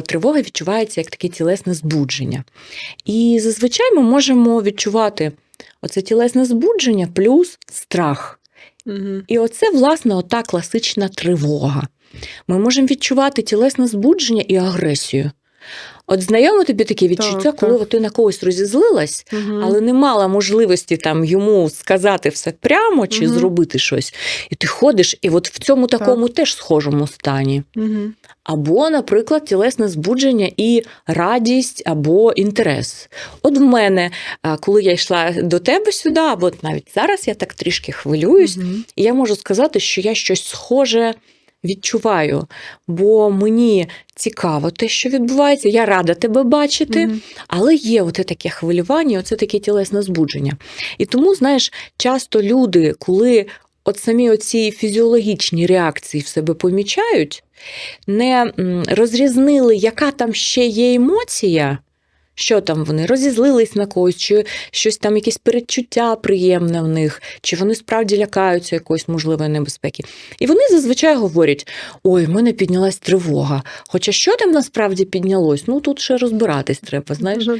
Тривога відчувається як таке тілесне збудження. І зазвичай ми можемо відчувати оце тілесне збудження плюс страх. Угу. І оце, власне, ота класична тривога. Ми можемо відчувати тілесне збудження і агресію. От знайомо тобі таке відчуття, Так, коли так. ти на когось розізлилась, Угу. але не мала можливості там йому сказати все прямо чи Мгм. зробити щось. І ти ходиш, і от в цьому такому теж схожому стані. Угу. Або, наприклад, тілесне збудження і радість або інтерес. От в мене, коли я йшла до тебе сюди, або навіть зараз я так трішки хвилююсь, і я можу сказати, що я щось схоже відчуваю, бо мені цікаво те, що відбувається. Я рада тебе бачити, але є оте таке хвилювання, оце таке тілесне збудження. І тому, знаєш, часто люди, коли от самі оці фізіологічні реакції в себе помічають, не розрізнили, яка там ще є емоція. Що там вони розізлились на когось, чи щось там, якесь передчуття приємне в них, чи вони справді лякаються якоїсь можливої небезпеки. І вони зазвичай говорять: ой, в мене піднялась тривога. Хоча що там насправді піднялось? Ну тут ще розбиратись треба, знаєш. Ну.